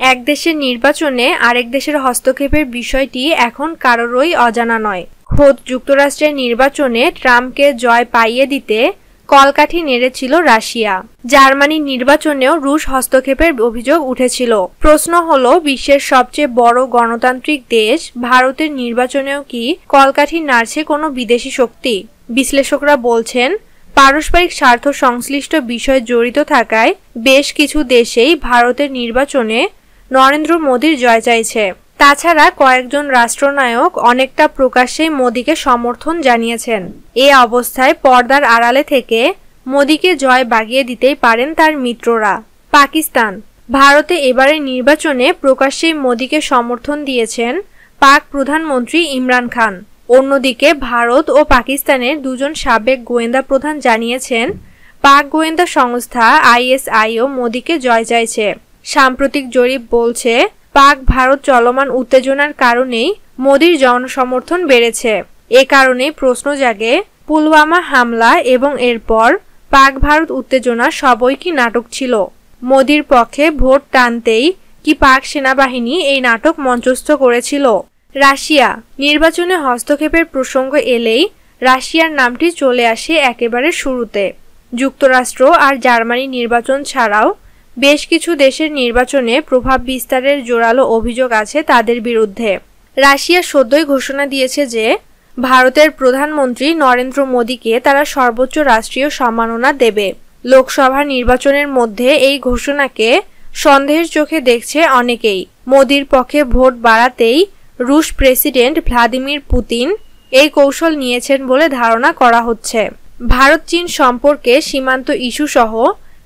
এক দেশের নির্বাচনে আরেক দেশের হস্তক্ষেপের বিষয়টি এখন কারোরই অজানা নয়। খোদ যুক্তরাষ্ট্রের নির্বাচনে ট্রাম্পকে জয় পাইয়ে দিতে কলকাঠি নেড়েছিল রাশিয়া। জার্মানির নির্বাচনেও রুশ হস্তক্ষেপের অভিযোগ উঠেছিল। প্রশ্ন হলো, বিশ্বের সবচেয়ে বড় গণতান্ত্রিক দেশ ভারতের নির্বাচনেও কি কলকাঠি নাড়ছে কোনো বিদেশি শক্তি? বিশ্লেষকরা বলছেন, পারস্পরিক স্বার্থ সংশ্লিষ্ট বিষয় জড়িত থাকায় বেশ কিছু দেশেই ভারতের নির্বাচনে নরেন্দ্র মোদীর জয় চাইছে। তাছাড়া কয়েকজন রাষ্ট্রনায়ক অনেকটা প্রকাশ্যেই মোদীকে সমর্থন জানিয়েছেন। এ অবস্থায় পর্দার আড়ালে থেকে মোদীকে জয় বাগিয়ে দিতেই পারেন তার মিত্ররা। পাকিস্তান। ভারতে এবারের নির্বাচনে প্রকাশ্যেই মোদীকে সমর্থন দিয়েছেন পাক প্রধানমন্ত্রী ইমরান খান। অন্যদিকে ভারত ও পাকিস্তানের দুজন সাবেক গোয়েন্দা প্রধান জানিয়েছেন, পাক গোয়েন্দা সংস্থা আইএসআইও মোদীকে জয় চাইছে। সাম্প্রতিক জরিপ বলছে, পাক ভারত চলমান উত্তেজনার কারণেই মোদীর জনসমর্থন বেড়েছে। এ কারণেই প্রশ্ন জাগে, পুলওয়ামা হামলা এবং এরপর পাক ভারত উত্তেজনা সবই কি নাটক ছিল? মোদীর পক্ষে ভোট টানতেই কি পাক সেনাবাহিনী এই নাটক মঞ্চস্থ করেছিল? রাশিয়া, নির্বাচনে হস্তক্ষেপের প্রসঙ্গ এলেই রাশিয়ার নামটি চলে আসে একেবারে শুরুতে। যুক্তরাষ্ট্র আর জার্মানি নির্বাচন ছাড়াও বেশ কিছু দেশের নির্বাচনে প্রভাব বিস্তারের জোরালো অভিযোগ আছে তাদের বিরুদ্ধে। রাশিয়া সদ্যই ঘোষণা দিয়েছে যে, ভারতের প্রধানমন্ত্রী নরেন্দ্র মোদীকে তারা সর্বোচ্চ রাষ্ট্রীয় সম্মাননা দেবে। লোকসভা নির্বাচনের মধ্যে এই ঘোষণাকে সন্দেহের চোখে দেখছে অনেকেই। মোদীর পক্ষে ভোট বাড়াতেই রুশ প্রেসিডেন্ট ভ্লাদিমির পুতিন এই কৌশল নিয়েছেন বলে ধারণা করা হচ্ছে। ভারত চীন সম্পর্কে সীমান্ত ইস্যু সহ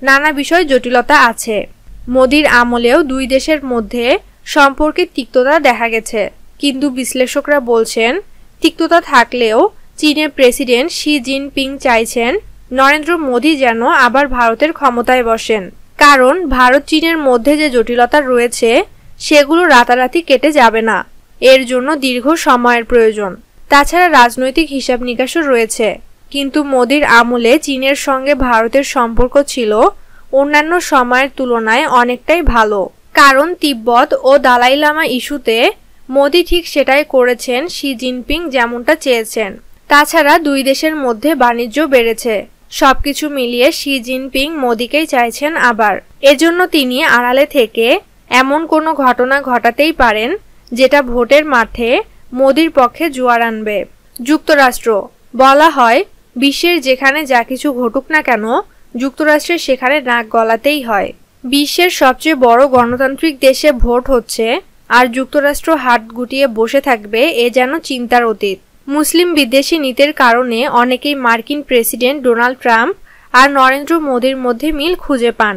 নানা বিষয় জটিলতা আছে। মোদির আমলেও দুই দেশের মধ্যে সম্পর্কে তিক্ততা দেখা গেছে। কিন্তু বিশ্লেষকরা বলছেন, তিক্ততা থাকলেও চীনের প্রেসিডেন্ট শি জিনপিং চাইছেন, নরেন্দ্র মোদী যেন আবার ভারতের ক্ষমতায় বসেন। কারণ ভারত চীনের মধ্যে যে জটিলতা রয়েছে, সেগুলো রাতারাতি কেটে যাবে না। এর জন্য দীর্ঘ সময়ের প্রয়োজন। তাছাড়া রাজনৈতিক হিসাব নিকাশও রয়েছে। কিন্তু মোদির আমলে চীনের সঙ্গে ভারতের সম্পর্ক ছিল অন্যান্য সময়ের তুলনায় অনেকটাই ভালো। কারণ তিব্বত ও দালাই লামা ইস্যুতে মোদি ঠিক সেটাই করেছেন শি জিনপিং যেমনটা চেয়েছেন। তাছাড়া দুই দেশের মধ্যে বাণিজ্য বেড়েছে। সবকিছু মিলিয়ে শি জিনপিং মোদিকেই চাইছেন আবার। এজন্য তিনি আড়ালে থেকে এমন কোনো ঘটনা ঘটাতেই পারেন যেটা ভোটের মাঠে মোদির পক্ষে জোয়ার আনবে। যুক্তরাষ্ট্র, বলা হয় বিশ্বের যেখানে যা কিছু ঘটুক না কেন যুক্তরাষ্ট্রের সেখানে নাক গলাতেই হয়। বিশ্বের সবচেয়ে বড় গণতান্ত্রিক দেশে ভোট হচ্ছে, আর যুক্তরাষ্ট্র হাত গুটিয়ে বসে থাকবে এ যেন চিন্তার অতীত। মুসলিম বিদ্বেষী নীতির কারণে অনেকেই মার্কিন প্রেসিডেন্ট ডোনাল্ড ট্রাম্প আর নরেন্দ্র মোদীর মধ্যে মিল খুঁজে পান।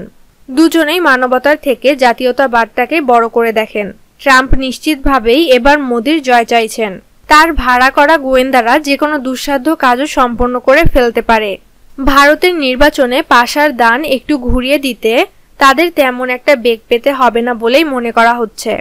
দুজনেই মানবতার থেকে জাতীয়তাবাদটাকে বড় করে দেখেন। ট্রাম্প নিশ্চিতভাবেই এবার মোদীর জয় চাইছেন। তার ভাড়া করা গোয়েন্দারা যে কোনো দুঃসাধ্য কাজও সম্পন্ন করে ফেলতে পারে। ভারতের নির্বাচনে পাশার দান একটু ঘুরিয়ে দিতে তাদের তেমন একটা বেগ পেতে হবে না বলেই মনে করা হচ্ছে।